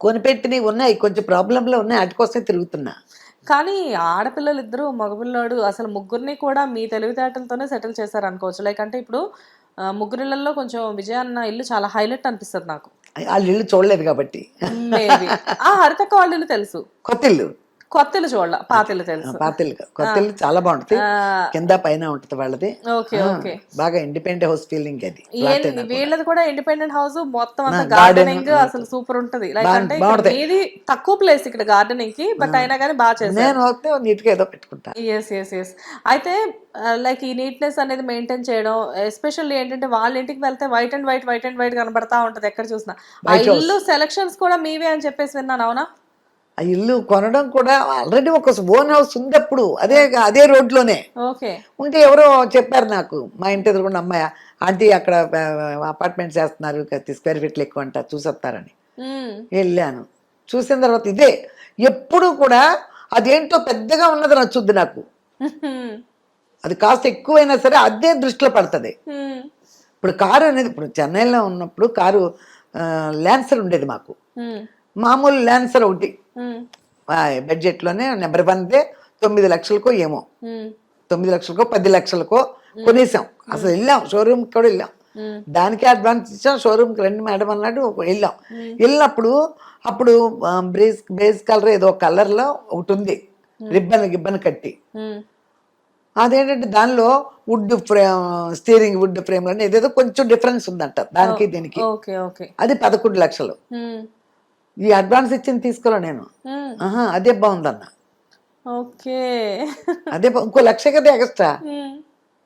కొనిపెట్టినవి ఉన్నాయి కొంచెం ప్రాబ్లంలో ఉన్నాయి వాటి కోసమే తిరుగుతున్నా కానీ ఆడపిల్లలు ఇద్దరు మగపిల్లాడు అసలు ముగ్గురిని కూడా మీ తెలివితేటలతోనే సెటిల్ చేశారు అనుకోవచ్చు లైక్ అంటే ఇప్పుడు ముగ్గురిళ్ళల్లో కొంచెం విజయ అన్న ఇల్లు చాలా హైలైట్ అనిపిస్తుంది నాకు వాళ్ళు ఇల్లు చూడలేదు కాబట్టి హరితక్క వాళ్ళ ఇల్లు తెలుసు కొత్త ఇల్లు కొత్త ఇల్లు చూడాల పాత ఇల్లు తెలుసు. పాత ఇల్లు కొత్త ఇల్లు చాలా బాగుంటుంది కింద పైన ఉంటుంది వాళ్ళది. Okay okay. బాగా ఇండిపెండెంట్ హౌస్ ఫీలింగ్ అది. వీళ్ళది కూడా ఇండిపెండెంట్ హౌస్ మొత్తం అంతా గార్డెనింగ్ అసలు సూపర్ ఉంటది. లైక్ అంటే. మీది తక్కువ ప్లేస్ ఇక్కడ గార్డెనింగ్కి బట్ అయినా కానీ బాగా చేశారు. నేను వస్తే నీట్గా ఏదో పెట్టుకుంటా. ఎస్ ఎస్ ఎస్ అయితే లైక్ ఈ నీట్నెస్ అనేది మెయింటైన్ చేయడం ఎస్పెషల్లీ ఏంటంటే వాళ్ళ ఇంటికి వెళ్తే white and white white and white కనబడతా ఉంటది ఎక్కడ చూసినా. ఇల్లు సెలక్షన్స్ కూడా మీవే అని చెప్పేసి విన్నాను అవునా? ఆ ఇల్లు కొనడం కూడా ఆల్రెడీ ఒక ఓన్ హౌస్ ఉంది అప్పుడు అదే అదే రోడ్లోనే. ఉంటే ఎవరో చెప్పారు నాకు మా ఇంటి ఎదురుకుండా అమ్మాయి ఆంటీ అక్కడ అపార్ట్మెంట్స్ వేస్తున్నారు స్క్వేర్ ఫీట్లు ఎక్కువ అంట చూసొస్తారని. వెళ్ళాను. చూసిన తర్వాత ఇదే ఎప్పుడు కూడా అదేంటో పెద్దగా ఉన్నది నచ్చుద్ది నాకు. అది కాస్త ఎక్కువైనా సరే అదే దృష్టిలో పడుతుంది. ఇప్పుడు కారు అనేది ఇప్పుడు చెన్నైలో ఉన్నప్పుడు కారు ల్యాన్సర్ ఉండేది మాకు. మామూలు ల్యాన్సర్ ఒకటి. ఆ, బడ్జెట్లోనే నెంబర్ వన్దే తొమ్మిది లక్షలకో ఏమో. తొమ్మిది లక్షలకో పది లక్షలకో కొనేసాం. అసలు వెళ్ళాం షోరూమ్కి కూడా వెళ్ళాం. దానికి అడ్వాన్స్ ఇచ్చాం షోరూమ్కి రండి మేడం అన్నాడు వెళ్ళాం. వెళ్ళినప్పుడు అప్పుడు బ్రేస్ బేస్ కలర్ ఏదో కలర్లో ఒకటి ఉంది. రిబ్బన్ గిబ్బన్ కట్టి. అదేంటంటే దానిలో wood frame steering wood frame ఏదేదో కొంచెం డిఫరెన్స్ ఉందంట దానికి దీనికి. అది పదకొండు లక్షలు. ఈ అడ్వాన్స్ ఇచ్చింది తీసుకోలే నేను. అదే బాగుందన్న. ఓకే. అదే ఇంకో లక్ష కదా ఎక్స్ట్రా.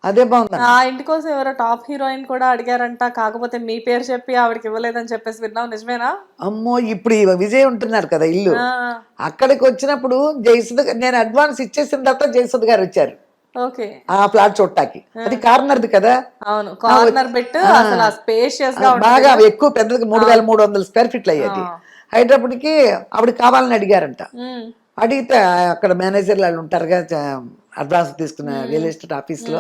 అదే బాగుందన్న. ఆ ఇంటి కోసం ఎవరో టాప్ హీరోయిన్ కూడా అడిగారంట. కాకపోతే మీ పేరు చెప్పి ఆవిడకి ఇవ్వలేదని చెప్పేసి విన్నావు నిజమేనా? అమ్మో ఇప్పుడు విజయ్ ఉంటున్నారు కదా ఇల్లు. అక్కడికి వచ్చినప్పుడు జయసుధ గా- నేను అడ్వాన్స్ ఇచ్చేసిన తర్వాత జయసుధ గారు వచ్చారు. ఓకే. ఆ ఫ్లాట్ చూడటానికి. అది కార్నర్ది కదా? అవును కార్నర్ పెట్టు అసలు స్పేషియస్గా బాగా ఎక్కువ పెద్దది మూడు వేల మూడు వందల స్క్వేర్ ఫీట్లు అయ్యేది. అయ్యేటప్పటికి ఆవిడ కావాలని అడిగారంట. అడిగితే అక్కడ మేనేజర్లు వాళ్ళు ఉంటారుగా అడ్వాన్స్ తీసుకున్న రియల్ ఎస్టేట్ ఆఫీస్లో.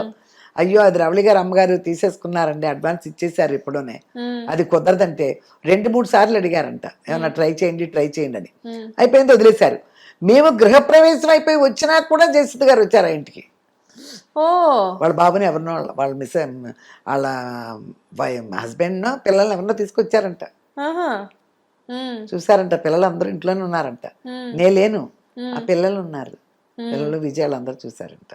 అయ్యో అది రవళి గారు అమ్మగారు తీసేసుకున్నారండి అడ్వాన్స్ ఇచ్చేసారు ఇప్పుడునే. అది కుదరదంటే రెండు మూడు సార్లు అడిగారంట. ఏమన్నా ట్రై చేయండి ట్రై చేయండి అని. అయిపోయింది వదిలేశారు. మేము గృహప్రవేశం అయిపోయి వచ్చినా కూడా జయసుధ గారు వచ్చారు ఆ ఇంటికి. వాళ్ళ బాబుని ఎవరినో వాళ్ళ- వాళ్ళ మిస్ వాళ్ళ హస్బెండ్ పిల్లల్ని ఎవరినో తీసుకొచ్చారంట. చూసారంట పిల్లలందరూ ఇంట్లోనే ఉన్నారంట. నేను లేను. ఆ పిల్లలు ఉన్నారు. పిల్లలు విజయాలు అందరూ చూసారంట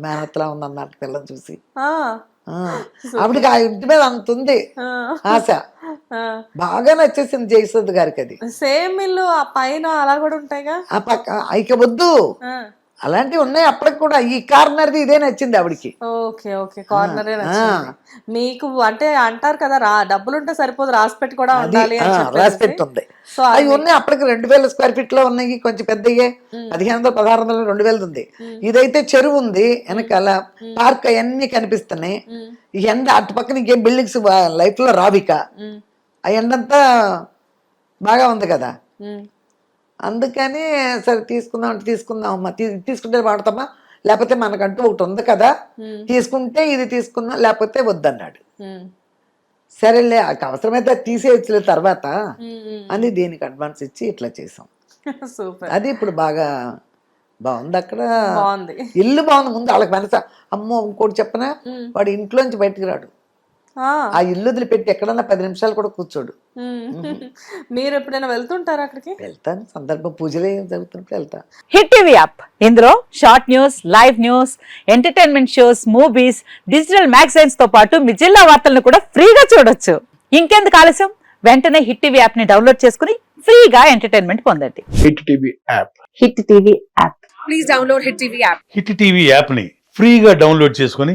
మేనత్తలా ఉందన్నట్టు పిల్లలు చూసి. ఆ, ఆ, ఆవిడకి ఆ ఇంటి మీద అంత ఉంది ఆశ. బాగా నచ్చేసింది జయసుద్ గారికి అది. సేమ్ ఇల్లు ఆ పైన అలా కూడా ఉంటాయిగా? ఆ పక్క ఇక వద్దు అలాంటివి ఉన్నాయి అప్పటికి కూడా. ఈ కార్నర్ది ఇదే నచ్చింది ఆవిడకి. Okay okay. కార్నరే మీకు అంటే అంటారు కదా రా డబ్బులుంటే సరిపోదు రాసి పెట్టి కూడా ఉండాలి రాసి పెట్టుంది సో అవి ఉన్నాయి అప్పటికి రెండు వేల స్క్వేర్ ఫీట్లో ఉన్నాయి కొంచెం పెద్దయ్యే. పదిహేను వందలు పదహారు వందలు రెండు వేలది ఉంది. ఇదైతే చెరువు ఉంది వెనకాల పార్క్ అవన్నీ కనిపిస్తున్నాయి. ఈ ఎండ అటు పక్కన ఇంకేం బిల్డింగ్స్ లైఫ్లో రావిక ఆ ఎండంతా బాగా ఉంది కదా. అందుకని సరే తీసుకుందాం అంటే తీసుకుందాం అమ్మా తీసుకుంటే వాడతామా? లేకపోతే మనకంటూ ఒకటి ఉంది కదా. తీసుకుంటే ఇది తీసుకుందాం లేకపోతే వద్దన్నాడు. సరేలే ఆ అవసరమైతే అది తీసేయచ్చులే తర్వాత అని దీనికి అడ్వాన్స్ ఇచ్చి ఇట్లా చేసాం సూపర్. అది ఇప్పుడు బాగా బాగుంది అక్కడ. ఇల్లు బాగుంది ముందు వాళ్ళకి మనస అమ్మో ఇంకోటి చెప్పనా. వాడు ఇంట్లోంచి బయటికి రాడు. ఆ, ఇల్లు వదిలిపెట్టి ఎక్కడన్నా పది నిమిషాలు కూడా కూర్చోడు. మీరు ఎప్పుడైనా వెళ్తుంటారా అక్కడికి? వెళ్తాను. సందర్భం పూజలు ఏం జరుగుతుంటే వెళ్తా. Hit TV app. ఇందులో short news live news entertainment shows movies digital మ్యాగజైన్స్తో పాటు మీ జిల్లా వార్తలను కూడా ఫ్రీగా చూడొచ్చు. ఇంకెందుకు ఆలస్యం? వెంటనే హిట్ టీవీ యాప్ని డౌన్లోడ్ చేసుకుని ఫ్రీగా ఎంటర్టైన్మెంట్ పొందండి. Hit TV app. Hit TV app. Hit TV యాప్ని ఫ్రీగా డౌన్లోడ్ చేసుకొని